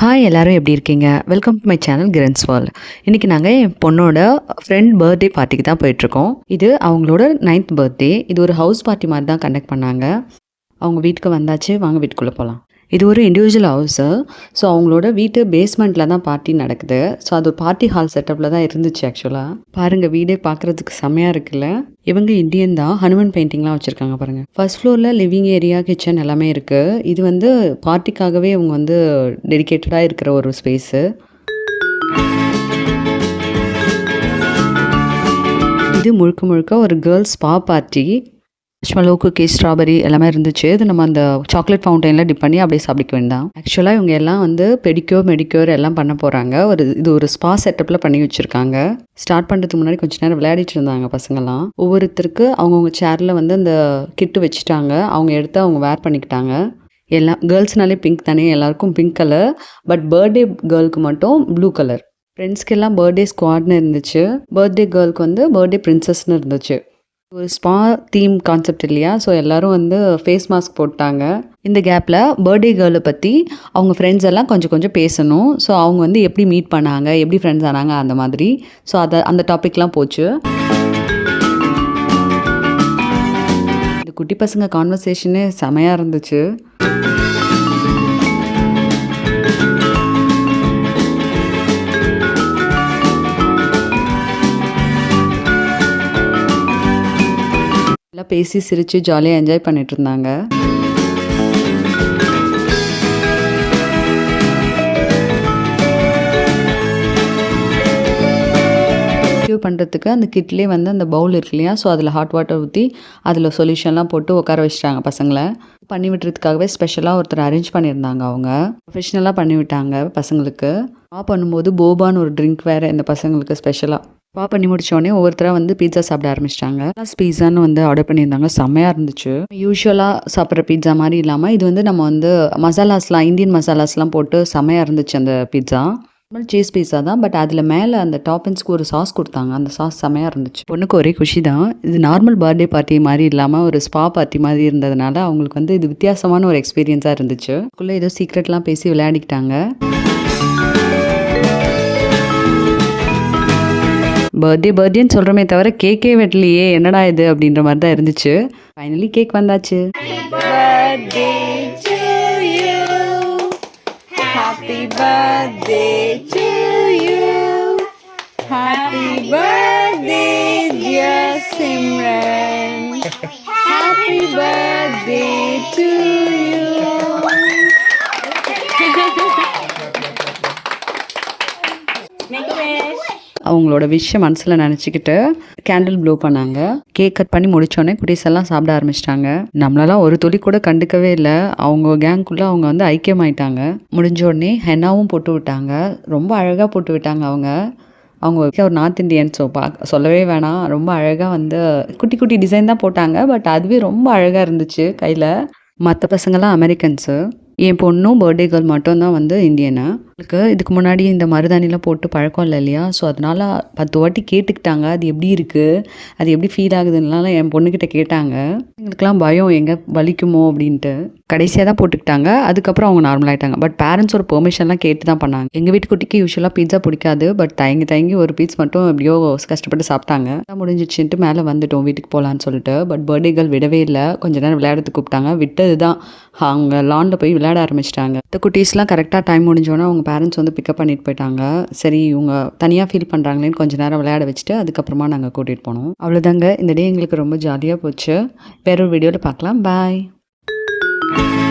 Hi எல்லோரும் எப்படி இருக்கீங்க? வெல்கம் டு மை சேனல் கிரன்ஸ் வால் இன்றைக்கி நாங்கள் என் பொண்ணோட ஃப்ரெண்ட் பர்த்டே பார்ட்டிக்கு தான் போயிட்டுருக்கோம். இது அவங்களோட நைன்த் பர்த்டே இது ஒரு ஹவுஸ் பார்ட்டி மாதிரி தான் கண்டக்ட் பண்ணாங்க. அவங்க வீட்டுக்கு வந்தாச்சு. வாங்க வீட்டுக்குள்ளே போகலாம் இது ஒரு இண்டிவிஜுவல் ஹவுஸு ஸோ அவங்களோட வீட்டு பேஸ்மெண்ட்டில் தான் பார்ட்டி நடக்குது. ஸோ அது பார்ட்டி ஹால் செட்டப்பில் தான் இருந்துச்சு ஆக்சுவலாக பாருங்கள் வீடே பார்க்குறதுக்கு செம்மையாக இருக்குல்ல? இவங்க இந்தியன் தான் ஹனுமன் பெயிண்டிங்லாம் வச்சுருக்காங்க பாருங்கள் ஃபர்ஸ்ட் ஃப்ளோரில் லிவிங் ஏரியா கிச்சன் எல்லாமே இருக்குது இது வந்து பார்ட்டிக்காகவே இவங்க வந்து டெடிகேட்டடாக இருக்கிற ஒரு ஸ்பேஸு இது முழுக்க முழுக்க ஒரு கேர்ள்ஸ் ஸ்பா பார்ட்டி மார்ஷ்மலோக்கு குக்கீஸ் ஸ்ட்ராபெரி எல்லாமே இருந்துச்சு. இது நம்ம அந்த சாக்லேட் ஃபவுண்டைனில் டிப் பண்ணி அப்படியே சாப்பிடிக்க வேண்டாம் ஆக்சுவலாக இவங்க எல்லாம் வந்து பெடிக்யூர் மெடிக்யூர் எல்லாம் பண்ண போகிறாங்க ஒரு இது ஒரு ஸ்பா செட்டப்பில் பண்ணி வச்சுருக்காங்க. ஸ்டார்ட் பண்ணுறதுக்கு முன்னாடி கொஞ்ச நேரம் விளையாடிட்டு இருந்தாங்க பசங்கள்லாம் ஒவ்வொருத்தருக்கு அவங்கவுங்க சேரில் வந்து அந்த கிட்டு வச்சுட்டாங்க. அவங்க எடுத்து அவங்க வேர் பண்ணிக்கிட்டாங்க. எல்லாம் கேர்ள்ஸ்னாலே பிங்க் தானே எல்லாருக்கும் பிங்க் கலர் பட் பர்த்டே கேர்ளுக்கு மட்டும் ப்ளூ கலர் ஃப்ரெண்ட்ஸ்க்கு எல்லாம் பர்த்டே ஸ்குவாட்னு இருந்துச்சு. பர்த்டே கேர்ளுக்கு வந்து பர்த்டே பிரின்சஸ்னு இருந்துச்சு. ஒரு ஸ்பா தீம் கான்செப்ட் இல்லையா? ஸோ எல்லாரும் வந்து ஃபேஸ் மாஸ்க் போட்டாங்க. இந்த கேப்பில் பர்த்டே கேர்ளை பற்றி அவங்க ஃப்ரெண்ட்ஸ் எல்லாம் கொஞ்சம் கொஞ்சம் பேசணும். ஸோ அவங்க வந்து எப்படி மீட் பண்ணாங்க எப்படி ஃப்ரெண்ட்ஸ் ஆனாங்க அந்த மாதிரி. ஸோ அதை அந்த டாபிக்லாம் போச்சு. இந்த குட்டி பசங்க கான்வர்சேஷனே செமையாக இருந்துச்சு. பேசி சிரித்து ஜாலியாக என்ஜாய் பண்ணிட்டு இருந்தாங்க. பண்ணுறதுக்கு அந்த கிட்லேயே வந்து அந்த பவுல் இருக்கு இல்லையா? ஸோ அதில் ஹாட் வாட்டர் ஊற்றி அதில் சொல்யூஷன்லாம் போட்டு உட்கார வச்சிட்டாங்க பசங்களை. பண்ணி விட்டுறதுக்காகவே ஸ்பெஷலாக ஒருத்தர் அரேஞ்ச் பண்ணியிருந்தாங்க அவங்க. ப்ரொஃபஷ்னலாக பண்ணி விட்டாங்க பசங்களுக்கு. பா பண்ணும்போது போபான்னு ஒரு ட்ரிங்க் வேறு இந்த பசங்களுக்கு ஸ்பெஷலாக பா பண்ணி முடித்தோடனே ஒவ்வொருத்தராக வந்து பீட்சா சாப்பிட ஆரம்பிச்சிட்டாங்க. பீஸான்னு வந்து ஆர்டர் பண்ணியிருந்தாங்க. செம்மையாக இருந்துச்சு. யூஸ்வலாக சாப்பிட்ற பீட்சா மாதிரி இல்லாமல் இது வந்து நம்ம வந்து மசாலாஸ்லாம் இந்தியன் மசாலாஸ்லாம் போட்டு செம்மையாக இருந்துச்சு அந்த பீட்சா நார்மல் சீஸ் பீஸா தான் பட் அதில் மேலே அந்த டாப்பின்ஸ்க்கு ஒரு சாஸ் கொடுத்தாங்க. அந்த சாஸ் செம்மையாக இருந்துச்சு. பொண்ணுக்கு ஒரே குஷி தான். இது நார்மல் பர்த்டே பார்ட்டி மாதிரி இல்லாமல் ஒரு ஸ்பா பார்ட்டி மாதிரி இருந்ததுனால அவங்களுக்கு வந்து இது வித்தியாசமான ஒரு எக்ஸ்பீரியன்ஸாக இருந்துச்சு. அதுக்குள்ளே ஏதோ சீக்ரெட்லாம் பேசி விளையாடிக்கிட்டாங்க. பர்த்டே பர்த்டேன்னு சொல்கிறோமே தவிர கேக்கே வெட்டலையே என்னடா இது அப்படின்ற மாதிரி தான் இருந்துச்சு. ஃபைனலி கேக் வந்தாச்சு. Happy birthday to you. Happy birthday, dear Simran. Happy birthday to you. அவங்களோட விஷயம் மனசில் நினச்சிக்கிட்டு கேண்டில் ப்ளோ பண்ணாங்க. கேக் கட் பண்ணி முடிச்சோடனே குட்டீஸ் எல்லாம் சாப்பிட ஆரம்பிச்சிட்டாங்க. நம்மளெல்லாம் ஒரு துளி கூட கண்டுக்கவே இல்லை. அவங்க கேங்குள்ளே அவங்க வந்து ஐக்கியமாயிட்டாங்க. முடிஞ்ச உடனே ஹென்னாவும் போட்டு விட்டாங்க. ரொம்ப அழகாக போட்டு விட்டாங்க அவங்க. அவங்க ஒரு நார்த் இந்தியன் ஸோ பா சொல்லவே வேணாம். ரொம்ப அழகாக வந்து குட்டி குட்டி டிசைன் தான் போட்டாங்க. பட் அதுவே ரொம்ப அழகாக இருந்துச்சு கையில். மற்ற பசங்கள்லாம் அமெரிக்கன்ஸு என் பொண்ணும் பர்த்டே கேர்ள் மட்டும்தான் வந்து இந்தியனா அவளுக்கு இதுக்கு முன்னாடி இந்த மருதாணிலாம் போட்டு பழக்கம் இல்லை இல்லையா? ஸோ அதனால பத்து வாட்டி கேட்டுக்கிட்டாங்க. அது எப்படி இருக்குது அது எப்படி ஃபீல் ஆகுதுன்னால என் பொண்ணுக்கிட்ட கேட்டாங்க. எங்களுக்கெல்லாம் பயம். எங்கே வலிக்குமோ அப்படின்ட்டு. கடைசியாக தான் போட்டுக்கிட்டாங்க. அதுக்கப்புறம் அவங்க நார்மல் ஆகிட்டாங்க பட் பேரண்ட்ஸோட பெர்மிஷன்லாம் கேட்டு தான் பண்ணாங்க. எங்கள் வீட்டு குட்டிக்கு யூஸ்வலாக பீட்சா பிடிக்காது. பட் தயங்கி தயங்கி ஒரு பீஸ் மட்டும் எப்படியோ கஷ்டப்பட்டு சாப்பிட்டாங்க. அதான் முடிஞ்சிச்சுன்ட்டு மேலே வந்துட்டோம் வீட்டுக்கு போகலான்னு சொல்லிட்டு. பட் பர்த்டேகள் விடவே இல்லை. கொஞ்ச நேரம் விளையாடுறதுக்கு கூப்பிட்டாங்க. விட்டது தான் அவங்க லானில் போய் விளையாட ஆரம்பிச்சிட்டாங்க. இந்த குட்டீஸ்லாம் கரெக்டாக டைம் முடிஞ்சோன்னே அவங்க பேரண்ட்ஸ் வந்து பிக்கப் பண்ணிட்டு போயிட்டாங்க. சரி இவங்க தனியாக ஃபீல் பண்ணுறாங்களேன்னு கொஞ்ச நேரம் விளையாட வச்சுட்டு அதுக்கப்புறமா நாங்கள் கூட்டிகிட்டு போனோம். அவ்வளோதாங்க இந்த டே எங்களுக்கு ரொம்ப ஜாலியாக போச்சு. வேற ஒரு வீடியோவில் பார்க்கலாம். பாய் Thank you.